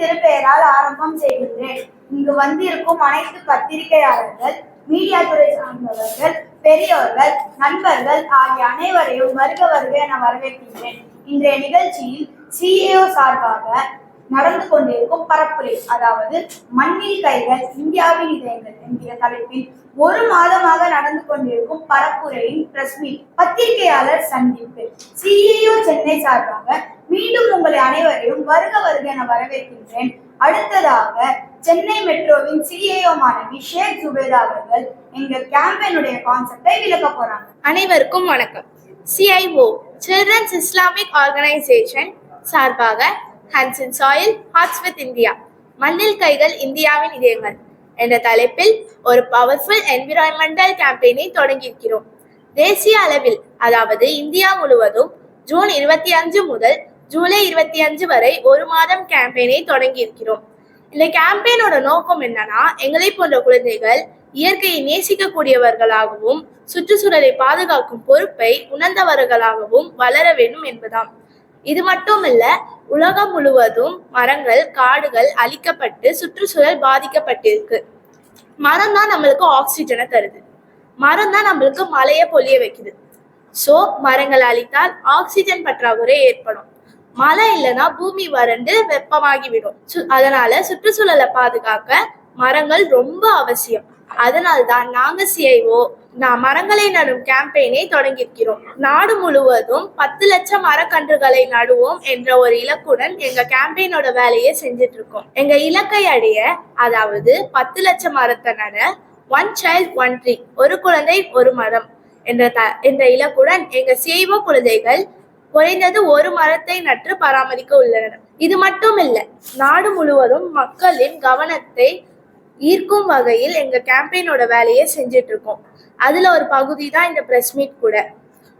திருப்பெயரால் ஆரம்பம் செய்கின்றேன் இங்கு வந்திருக்கும் அனைத்து பத்திரிகையாளர்கள் மீடியா துறை சார்ந்தவர்கள் பெரியோர்கள் நண்பர்கள் ஆகிய அனைவரையும் வருக வருக என வரவேற்கின்றேன். இன்றைய நிகழ்ச்சியில் சிஏஓ சார்பாக நடந்து கொண்டிருக்கும் பரப்புரை அதாவது மண்ணில் கைகள் இந்தியாவின் இதயங்கள் என்கிற தலைப்பில் ஒரு மாதமாக நடந்து கொண்டிருக்கும் பரப்புரையின் பிரஸ் மீட் பத்திரிகையாளர் சந்திப்பு. சிஏஓ சென்னை சார்பாக மீண்டும் உங்களை அனைவரையும் வருக வருக என வரவேற்கின்றேன். அடுத்ததாக சென்னை மெட்ரோவின் சிஏஓ மாணவி ஷேக் ஜுபேதா அவர்கள் எங்க கேம்பெயினுடைய கான்செப்டை விளக்க போறாங்க. அனைவருக்கும் வணக்கம். சிஐஓ சில்ட்ரன்ஸ் இஸ்லாமிக் ஆர்கனைசேஷன் சார்பாக hands in soil hearts with India மண்ணில் கைகள் இந்தியாவின் இதயங்கள் என்ற தலைப்பில் ஒரு பவர்ஃபுல் என்விரான்மெண்டல் கேம்பெயினை தொடங்கியிருக்கிறோம். தேசிய அளவில் அதாவது இந்தியா முழுவதும் ஜூன் இருபத்தி அஞ்சு முதல் ஜூலை இருபத்தி அஞ்சு வரை ஒரு மாதம் கேம்பெயினை தொடங்கியிருக்கிறோம். இந்த கேம்பெயினோட நோக்கம் என்னன்னா எங்களை போன்ற குழந்தைகள் இயற்கையை நேசிக்கக்கூடியவர்களாகவும் சுற்றுச்சூழலை பாதுகாக்கும் பொறுப்பை உணர்ந்தவர்களாகவும் வளர வேண்டும் என்பதாம். இது மட்டுமல்ல உலகம் முழுவதும் மரங்கள் காடுகள் அழிக்கப்பட்டு சுற்றுச்சூழல் பாதிக்கப்பட்டிருக்கு. மரம் தான் நம்மளுக்கு ஆக்சிஜனை தருது. மரம் தான் நம்மளுக்கு மழையை பொழிய வைக்குது. ஸோ மரங்கள் அழித்தால் ஆக்சிஜன் பற்றாக்குறை ஏற்படும். மழை இல்லைன்னா பூமி வறண்டு வெப்பமாகிவிடும். சு- அதனால சுற்றுச்சூழலை பாதுகாக்க மரங்கள் ரொம்ப அவசியம். அதனால்தான் நாங்க சிஐஓ நான் மரங்களை நடும் கேம்பெயினை தொடங்கியிருக்கிறோம். நாடு முழுவதும் பத்து லட்சம் மரக்கன்றுகளை நடுவோம் என்ற ஒரு இலக்குடன் எங்க கேம்பெயினோட வேலையை செஞ்சுட்டு இருக்கோம் எங்க இலக்கை அடைய அதாவது பத்து லட்சம் மரத்தை நட ஒன் சைல்ட் ஒன் ட்ரீ ஒரு குழந்தை ஒரு மரம் என்ற த என்ற இலக்குடன் எங்க சிஐஓ குழந்தைகள் குறைந்தது ஒரு மரத்தை நட்டு பராமரிக்க உள்ளனர். இது மட்டும் இல்லை நாடு முழுவதும் மக்களின் கவனத்தை ஈர்க்கும் வகையில் எங்க கேம்பெயினோட வேலையை செஞ்சுட்டு இருக்கோம் அதுல ஒரு பகுதி தான் இந்த பிரஸ் மீட் கூட.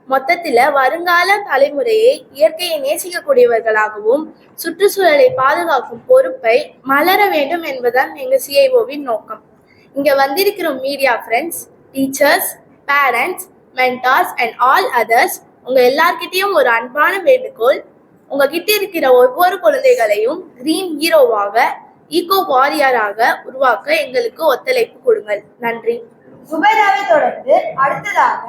மொத்தத்துல வருங்கால தலைமுறையை இயற்கையை நேசிக்கக்கூடியவர்களாகவும் சுற்றுச்சூழலை பாதுகாக்கும் பொறுப்பை மலர வேண்டும் என்பதுதான் எங்க சிஐஓவின் நோக்கம். இங்க வந்திருக்கிற media friends teachers parents mentors and all others உங்க எல்லார்கிட்டயும் ஒரு அன்பான வேண்டுகோள். உங்ககிட்ட இருக்கிற ஒவ்வொரு குழந்தைகளையும் கிரீன் ஹீரோவாக ஈகோ வாரியராக உருவாக்க எங்களுக்கு ஒத்துழைப்பு கொடுங்கள். நன்றி. சுபேதாவை தொடர்ந்து அடுத்ததாக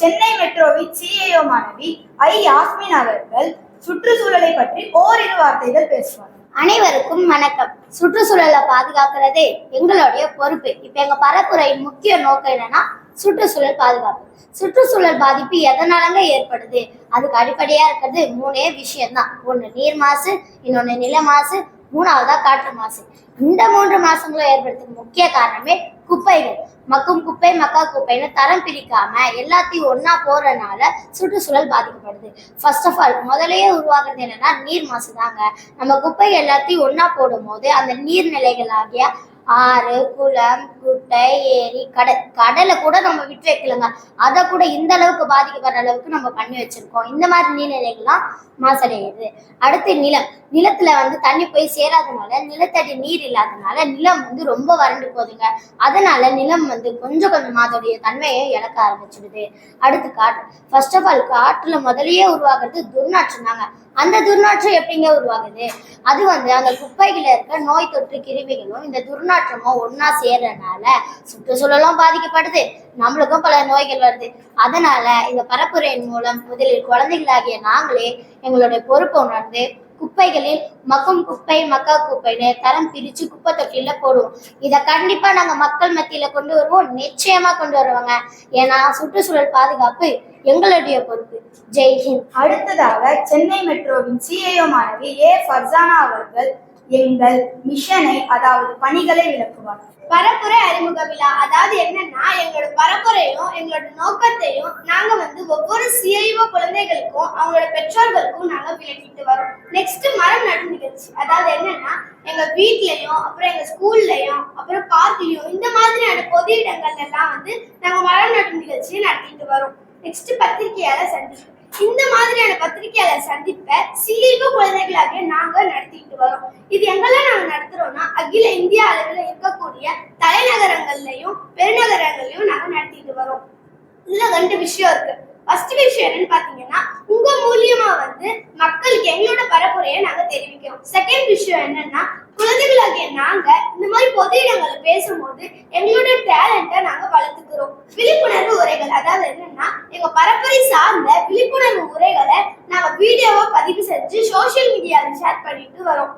சென்னை மெட்ரோவின் சிஏஓ மாணவி ஐ யாஸ்மின் அவர்கள் சுற்றுச்சூழலை பற்றி ஓரிரு வார்த்தைகள் பேசுவார். அனைவருக்கும் வணக்கம். சுற்றுச்சூழலை பாதுகாக்கிறது எங்களுடைய பொறுப்பு. இப்ப எங்க பரப்புரையின் முக்கிய நோக்கம் என்னன்னா சுற்றுச்சூழல் பாதுகாப்பு. சுற்றுச்சூழல் பாதிப்பு எதனாலங்க ஏற்படுது? அதுக்கு அடிப்படையா இருக்கிறது மூணே விஷயம்தான். ஒன்று நீர் மாசு இன்னொன்னு நில மாசு மூணாவதா காற்று மாசு. இந்த மூன்று மாசங்களும் ஏற்படுறதுக்கு முக்கிய காரணமே குப்பைகள். மக்கும் குப்பை மக்கா குப்பைன்னு தரம் பிரிக்காம எல்லாத்தையும் ஒன்னா போறதுனால சுற்றுச்சூழல் பாதிக்கப்படுது. ஃபர்ஸ்ட் ஆஃப் ஆல் முதலையே உருவாக்குறது என்னன்னா நீர் மாசு தாங்க நம்ம குப்பை எல்லாத்தையும் ஒன்னா போடும் போது அந்த நீர்நிலைகளாகிய ஆறு குளம் குட்டை ஏரி கடல். கடலை கூட நம்ம விட்டு வைக்கலங்க. அதை கூட இந்த அளவுக்கு பாதிக்கப்படுற அளவுக்கு நம்ம பண்ணி வச்சிருக்கோம். இந்த மாதிரி நீர்நிலைகள்லாம் மாசடையுது. அடுத்து நிலம். நிலத்துல வந்து தண்ணி போய் சேராதனால நிலத்தடி நீர் இல்லாதனால நிலம் வந்து ரொம்ப வறண்டு போகுதுங்க. அதனால நிலம் வந்து கொஞ்சம் கொஞ்சமா அதோடைய தன்மையை இழக்க ஆரம்பிச்சிடுது. அடுத்து காற்று. ஃபர்ஸ்ட் ஆஃப் ஆல் காற்றுல முதல்லயே உருவாகிறது துர்நாற்றம் தாங்க. அந்த துர்நாற்றம் எப்படிங்க உருவாகுது? அது வந்து அந்த குப்பைகள இருக்க நோய் தொற்று கிருமிகளும் இந்த துர்நாற்றமும் ஒன்னா சேர்றதுனால சுற்றுச்சூழலும் பாதிக்கப்படுது. நம்மளுக்கும் பல நோய்கள் வருது. அதனால இந்த பரப்புரையின் மூலம் முதலில் குழந்தைகளாகிய நாங்களே எங்களுடைய பொறுப்பை உணர்ந்து குப்பைகளில் மக்கும் குப்பை மக்கா குப்பைன்னு தரம் பிரிச்சு குப்பை தொட்டியில போடுவோம். இதை கண்டிப்பா நாங்க மக்கள் மத்தியில கொண்டு வருவோம். நிச்சயமா கொண்டு வருவாங்க. ஏன்னா சுற்றுச்சூழல் பாதுகாப்பு எங்களுடைய பொறுப்பு. ஜெய்ஹிந்த் அடுத்ததாக சென்னை மெட்ரோவின் சிஏஓ மாணவி ஏ ஃபர்சானா அவர்கள் எங்கள் மிஷனை அதாவது பணிகளை விளக்குவார். பரப்புரை அறிமுக விழா அதாவது என்னன்னா எங்களோட பரப்புரையும் எங்களோட நோக்கத்தையும் நாங்க வந்து ஒவ்வொரு சிஐஓ குழந்தைகளுக்கும் அவங்களோட பெற்றோர்களுக்கும் நாங்க விளக்கிட்டு வரோம். நெக்ஸ்ட் மரம் நடும் நிகழ்ச்சி. அதாவது என்னன்னா எங்க வீட்லயும் அப்புறம் எங்க ஸ்கூல்லயும் அப்புறம் பார்க்லயும் இந்த மாதிரியான பொது இடங்கள்ல எல்லாம் வந்து நாங்க மரம் நடும் நிகழ்ச்சியை நடத்திட்டு வரோம். நெக்ஸ்ட் பத்திரிகையாளர் சந்திப்பு. இந்த மாதிரியான பத்திரிகையாளர் சந்திப்பை சிஐஓ குழந்தைகளாக நாங்க நடத்திட்டு வரோம். இது எங்கெல்லாம் நாங்க நடத்துறோம்னா அகில இந்திய அளவில் இருக்கக்கூடிய தலைநகரங்கள்லயும் பெருநகரங்களையும் நாங்க நடத்திட்டு வரோம். இதுல ரெண்டு விஷயம் இருக்கு. ஃபர்ஸ்ட் விஷயம் என்னன்னு பாத்தீங்கன்னா உங்க மூலியமா வந்து மக்களுக்கு எங்களோட பரப்புரையை நாங்க தெரிவிக்கிறோம். செகண்ட் விஷயம் என்னன்னா குழந்தைகளாகிய நாங்க இந்த மாதிரி பொது இடங்களை பேசும்போது எங்களோட டேலண்ட்டை நாங்க வளர்த்துக்கிறோம். விழிப்புணர்வு உரைகள் அதாவது என்னன்னா எங்க பரப்புரை சார்ந்த விழிப்புணர்வு உரைகளை நாங்க வீடியோவா பதிவு செஞ்சு சோஷியல் மீடியாவில் ஷேர் பண்ணிட்டு வரோம்.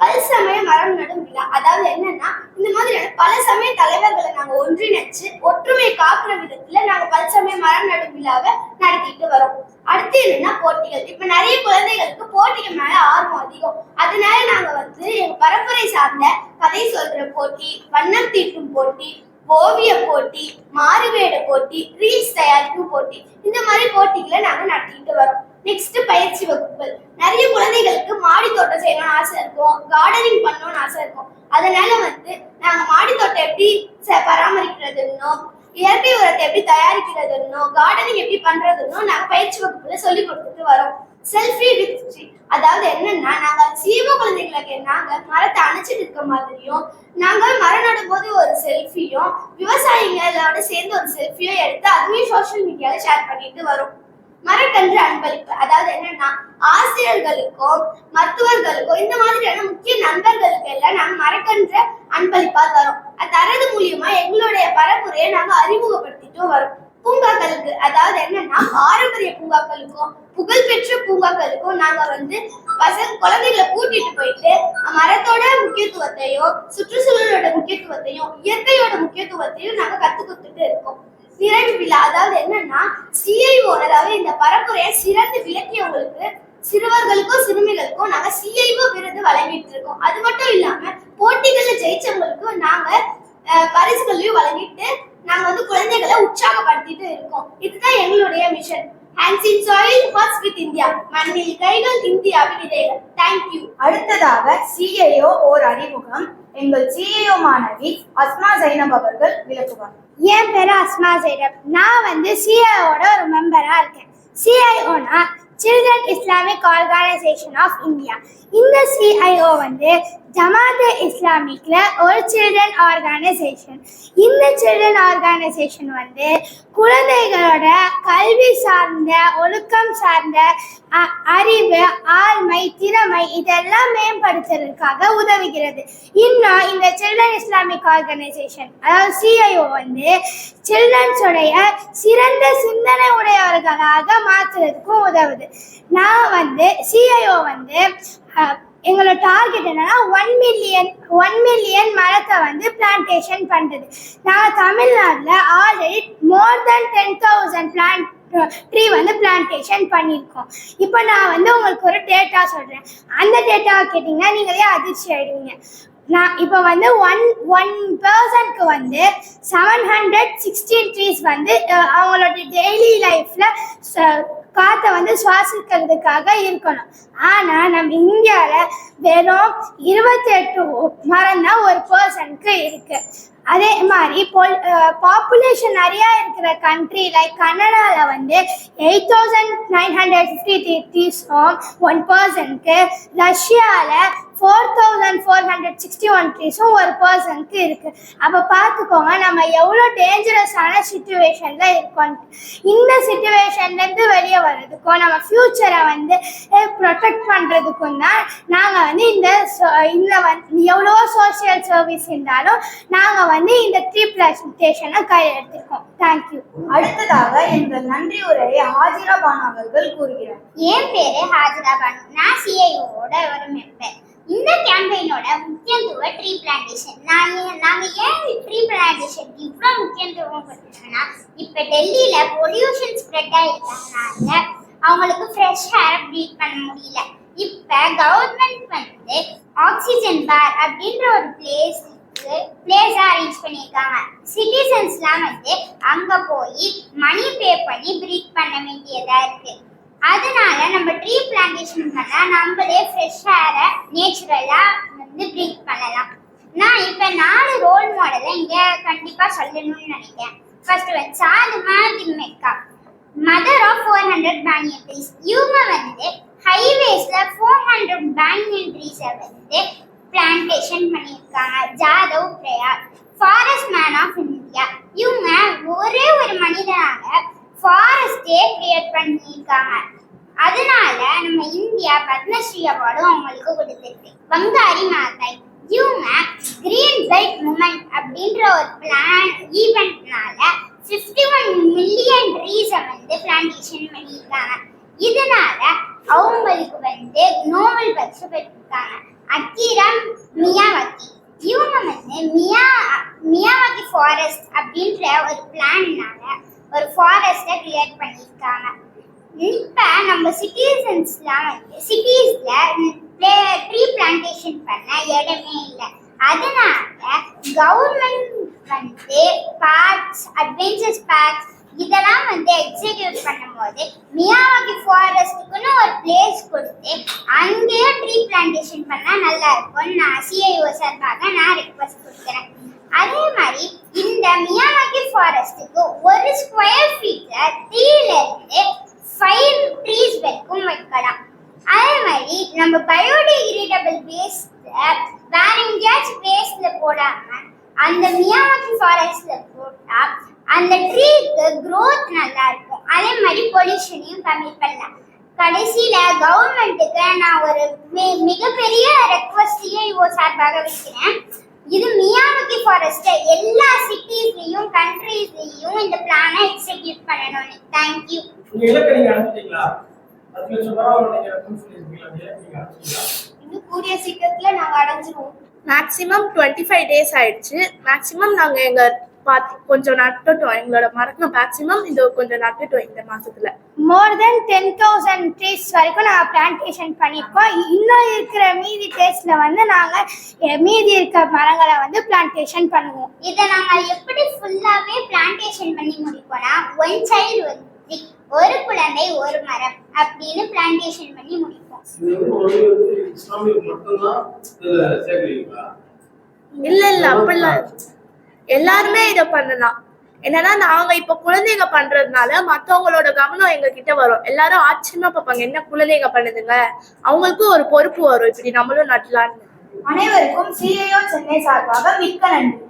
பல்சமய மரம் நடும் விழா. அதாவது என்னன்னா இந்த மாதிரியான பல சமய தலைவர்களை நாங்க ஒன்றிணைச்சு ஒற்றுமையை காக்குற விதத்துல நாங்க பல்சமய மரம் நடும் விழாவை நடத்திட்டு வரோம். அடுத்து என்னன்னா போட்டிகள். இப்ப நிறைய குழந்தைகளுக்கு போட்டிகள் மேல ஆர்வம் அதிகம். அதனால நாங்க வந்து எங்க பரம்பரை சார்ந்த கதை சொல்ற போட்டி வண்ணம் தீட்டும் போட்டி ஓவிய போட்டி மாறுவேட போட்டி ரீல்ஸ் தயாரிக்கும் போட்டி இந்த மாதிரி போட்டிகளை நாங்க நடத்திட்டு வரோம். நெக்ஸ்ட் பயிற்சி வகுப்புகள் நிறைய குழந்தைகளுக்கு மாடி தோட்டம் செய்யணும்னு ஆசை இருக்கும். கார்டனிங் பண்ணணும்னு ஆசை இருக்கும். அதனால வந்து நாங்க மாடி தோட்டம் எப்படி ச- பராமரிக்கிறதுன்னோ இயற்கை உரத்தை எப்படி தயாரிக்கிறதுன்னோ கார்டனிங் எப்படி பண்றதுன்னோ நாங்க பயிற்சி வகுப்புல சொல்லி கொடுத்துட்டு வரோம். செல்ஃபி வித் ட்ரீ அதாவது என்னன்னா நாங்க சீவ குழந்தைகளுக்கு நாங்க மரத்தை அணைச்சிட்டு இருக்க மாதிரியும் நாங்க மரம் நடும்போது ஒரு செல்ஃபியும் விவசாயிகளோட சேர்ந்து ஒரு செல்ஃபியும் எடுத்து அதுவே சோஷியல் மீடியால ஷேர் பண்ணிட்டு வரோம். மரக்கன்று அன்பளிப்பு. அதாவது என்னன்னா ஆசிரியர்களுக்கும் மருத்துவர்களுக்கும் இந்த மாதிரியான முக்கிய நண்பர்களுக்கு எல்லாம் நாங்க மரக்கன்று அன்பளிப்பா தரோம். தரது மூலியமா எங்களுடைய பரப்புரையை நாங்க அறிமுகப்படுத்திட்டும் வரோம். பூங்காக்களுக்கு அதாவது என்னன்னா பாரம்பரிய பூங்காக்களுக்கும் புகழ்பெற்ற பூங்காக்களுக்கும் நாங்க வந்து பசங்க குழந்தைகளை கூட்டிட்டு போயிட்டு மரத்தோட முக்கியத்துவத்தையும் சுற்றுச்சூழலோட முக்கியத்துவத்தையும் இயற்கையோட முக்கியத்துவத்தையும் நாங்க கத்து கொடுத்துட்டு இருக்கோம். நிறைவு விழா அதாவது என்னன்னா சிஐஓ அதாவது இந்த பரப்புரையை சிறந்து விளக்கியவங்களுக்கு சிறுவர்களுக்கும் சிறுமிகளுக்கும் நாங்க சிஐஓ விருது வழங்கிட்டு இருக்கோம் அது மட்டும் இல்லாம போட்டிகள்ல ஜெயிச்சவங்களுக்கும் நாங்க பரிசுகளையும் வழங்கிட்டு நாங்க வந்து குழந்தைகளை உற்சாகப்படுத்திட்டு இருக்கோம். இதுதான் எங்களுடைய mission hands in soil hearts with India மண்ணில் கைகள் இந்தியாவின் இதயங்கள் தேங்க்யூ அடுத்ததாக சிஐஓ ஓர் அறிமுகம். எங்கள் சிஐஓ மாணவி அஸ்மா ஜைனப் அவர்கள் விளக்குவார். என் பேரு அஸ்மா ஜெயரப் நான் வந்து சிஐஓட ஒரு மெம்பரா இருக்கேன். சிஐஓனா children Islamic organisation of India இந்த சிஐஓ வந்து ஜமாத் இஸ்லாமிக்கில் ஒரு சில்ட்ரன் ஆர்கனைசேஷன் இந்த சில்ட்ரன் ஆர்கனைசேஷன் வந்து குழந்தைகளோட கல்வி சார்ந்த ஒழுக்கம் சார்ந்த அ- அறிவு ஆழ்மை திறமை இதெல்லாம் மேம்படுத்துறதுக்காக உதவுகிறது. இன்னும் இந்த சில்ட்ரன் இஸ்லாமிக் ஆர்கனைசேஷன் அதாவது சிஐஓ வந்து சில்ட்ரன்ஸுடைய சிறந்த சிந்தனை உடையவர்களாக மாற்றுறதுக்கும் உதவுது. நான் வந்து சிஐஓ வந்து எங்களோட டார்கெட் என்னன்னா ஒன் மில்லியன் ஒன் மில்லியன் மரத்தை வந்து பிளான்டேஷன் பண்ணுறது நாங்கள் தமிழ்நாட்டில் already more than ten thousand plant tree வந்து பிளான்டேஷன் பண்ணியிருக்கோம். இப்போ நான் வந்து உங்களுக்கு ஒரு டேட்டா சொல்கிறேன் அந்த டேட்டாவை கேட்டிங்கன்னா நீங்களே அதிர்ச்சி ஆயிடுவீங்க. நான் இப்போ வந்து ஒன் ஒன் பர்சனுக்கு வந்து செவன் ஹண்ட்ரட் சிக்ஸ்டீன் ட்ரீஸ் வந்து அவங்களோட டெய்லி லைஃப்பில் காற்றை வந்து சுவாசிக்கிறதுக்காக இருக்கணும். ஆனால் நம்ம இந்தியாவில் வெறும் இருபத்தெட்டு மரம் தான் ஒரு பர்சனுக்கு இருக்குது அதே மாதிரி பொல் பாப்புலேஷன் நிறையா இருக்கிற கண்ட்ரி லைக் கனடாவில் வந்து eight thousand nine hundred fifty three த்ரீஸும் one பர்சனுக்கு ரஷ்யாவில் four thousand four hundred sixty one ட்ரீஸும் ஒரு பர்சனுக்கு இருக்கு. அப்போ பார்த்துக்கோங்க நம்ம எவ்வளோ டேஞ்சரஸான சுச்சுவேஷனில் இருக்கோன்ட்டு இந்த சுச்சுவேஷன்லேருந்து வெளியே வர்றதுக்கும் நம்ம ஃப்யூச்சரை வந்து ப்ரொடெக்ட் பண்ணுறதுக்கும் தான் நாங்கள் வந்து இந்த இந்த வந்து எவ்வளோ சோஷியல் சர்வீஸ் இருந்தாலும் நாங்கள் வந்து இந்த ட்ரீ பிளான்டேஷனை கையில் எடுத்திருக்கோம். தேங்க்யூ அடுத்ததாக எங்கள் நன்றி உரையை ஹாஜிரா பானு அவர்கள் கூறுகிறார். என் பேரு ஹாஜரா பானு நான் சிஐஓட ஒரு மெம்பர் இந்த கேம்பெயினோட முக்கியத்துவ ட்ரீ பிளான்டேஷன் நாங்கள் நாங்கள் ஏன் ட்ரீ பிளான்டேஷன் இவ்வளோ முக்கியத்துவம் கொடுத்துருக்கோன்னா இப்போ டெல்லியில் பொல்யூஷன் ஸ்ப்ரெட் ஆகிருக்கனால அவங்களுக்கு ஃப்ரெஷ் ஏர் ப்ரீத் பண்ண முடியல. இப்போ கவர்மெண்ட் வந்து ஆக்சிஜன் பார் அப்படின்ற ஒரு பிளேஸ் பிளேஸ் அரேஞ்ச் பண்ணியிருக்காங்க. சிட்டிசன்ஸ்லாம் வந்து அங்கே போய் மணி பே பண்ணி ப்ரீத் பண்ண வேண்டியதாக இருக்குது அதனால நம்ம ட்ரீ பிளான்டேஷன் பண்ணா நம்மளே ஃப்ரெஷ் ஏரை நேச்சுரலா வந்து ப்ரீத் பண்ணலாம். நான் இப்ப நாலு ரோல் மாடலை இங்க கண்டிப்பா சொல்லணும்னு நினைக்கிறேன். ஃபர்ஸ்ட் வந்து சாதுமா Thimmakka mother of four hundred banyan trees இவங்க வந்து ஹைவேஸ்ல ஃபோர் ஹண்ட்ரட் பேனியன் ட்ரீஸை வந்து பிளான்டேஷன் பண்ணியிருக்காங்க. ஜாதவ் பிரயார் ஃபாரஸ்ட் மேன் ஆஃப் இந்தியா இவங்க ஒரே ஒரு மனிதனாக ஃபாரஸ்டே கிரியேட் பண்ணியிருக்காங்க. அதனால நம்ம இந்தியா பத்மஸ்ரீ அவார்டும் அவங்களுக்கு கொடுத்துருக்கு. பங்காரி மாதாய் இவங்க கிரீன் பெல்ட் மூமெண்ட் அப்படின்ற ஒரு பிளான் ஈவெண்ட்னால 51 ஒன் மில்லியன் ட்ரீஸை வந்து பிளான்டேஷன் பண்ணியிருக்காங்க. இதனால அவங்களுக்கு வந்து நோபல் பரிசு பெற்றிருக்காங்க. அக்கீரா மியாவாக்கி இவங்க வந்து மியா மியாவாக்கி ஃபாரஸ்ட் அப்படின்ற ஒரு பிளான்னால ஒரு ஃபாரஸ்ட்டை கிரியேட் பண்ணியிருக்காங்க. இப்போ நம்ம சிட்டிசன்ஸ்லாம் வந்து சிட்டிஸ்ல ட்ரீ பிளான்டேஷன் பண்ண இடமே இல்லை. அதனால கவர்மெண்ட் வந்து பார்க்ஸ் அட்வென்ச்சர்ஸ் பார்க்ஸ் இதெல்லாம் வந்து எக்ஸிக்யூட் பண்ணும்போது மியாவாக்கி ஃபாரஸ்ட்டுக்குன்னு ஒரு பிளேஸ் கொடுத்து அங்கேயும் ட்ரீ பிளான்டேஷன் பண்ணால் நல்லா இருக்கும்னு நான் சிஐஓ சார்பாக நான் ரெக்வஸ்ட் கொடுக்குறேன். அதே மாதிரி இந்த மியாவாக்கி ஃபாரஸ்ட்டுக்கு ஒரு ஸ்கொயர் ஃபீட்ல த்ரீல இருந்து ஃபைவ் ட்ரீஸ் வரைக்கும் வைக்கலாம். அதே மாதிரி நம்ம பயோடிகிரேடபிள் வேஸ்ட் வேற எங்கேயாச்சும் வேஸ்ட்ல போடாம அந்த மியாவாக்கி ஃபாரஸ்ட்ல போட்டா அந்த ட்ரீக்கு க்ரோத் நல்லா இருக்கும். அதே மாதிரி பொல்யூஷனையும் கம்மி பண்ணலாம். கடைசியில கவர்மெண்ட்டுக்கு நான் ஒரு மி- மிகப்பெரிய ரெக்வஸ்டையும் சார்பாக வைக்கிறேன். இது மியாவாக்கி ஃபாரஸ்ட் எல்லா சிட்டிஸ்லயும் கண்ட்ரீஸ்லயும் இந்த பிளானை எக்ஸிக்யூட் இலக்கை நீங்க அடைஞ்சிட்டீங்களா? இன்னும் கூடிய சீக்கிரத்துல நாங்க அடைஞ்சிருவோம். மேக்ஸிமம் டுவெண்ட்டி ஃபைவ் டேஸ் ஆயிடுச்சு. மேக்ஸிமம் நாங்கள் எங்கள் பார்த்து கொஞ்சம் நட்டுட்டோம் எங்களோட மரத்தை மேக்ஸிமம் இது கொஞ்சம் நட்டுட்டோம் இந்த மாசத்துல. More than ten thousand trees வரைக்கும் நாங்கள் பிளான்டேஷன் பண்ணியிருக்கோம். இன்னும் இருக்கிற மீதி டேஸ்ல வந்து நாங்கள் மீதி இருக்கிற மரங்களை வந்து பிளான்டேஷன் பண்ணுவோம். இதை நாங்க எப்படி ஃபுல்லாவே பிளான்டேஷன் பண்ணி முடிப்போம்னா ஒன் சைல்டு வந்து ஒரு குழந்தை ஒரு மரம் அப்படின்னு பிளான்டேஷன் பண்ணி முடிப்போம். இல்ல இல்ல அப்படிலாம் இல்ல. எல்லாருமே இதை பண்ணலாம். என்னன்னா நாங்க இப்ப குழந்தைங்க பண்றதுனால மத்தவங்களோட கவனம் எங்க கிட்ட வரும். எல்லாரும் ஆச்சரியமா பார்ப்பாங்க என்ன குழந்தைங்க பண்ணுதுங்க? அவங்களுக்கும் ஒரு பொறுப்பு வரும் இப்படி நம்மளும் நடலான்னு அனைவருக்கும் சிஐஓ சென்னை சார்பாக மிக்க நன்றி.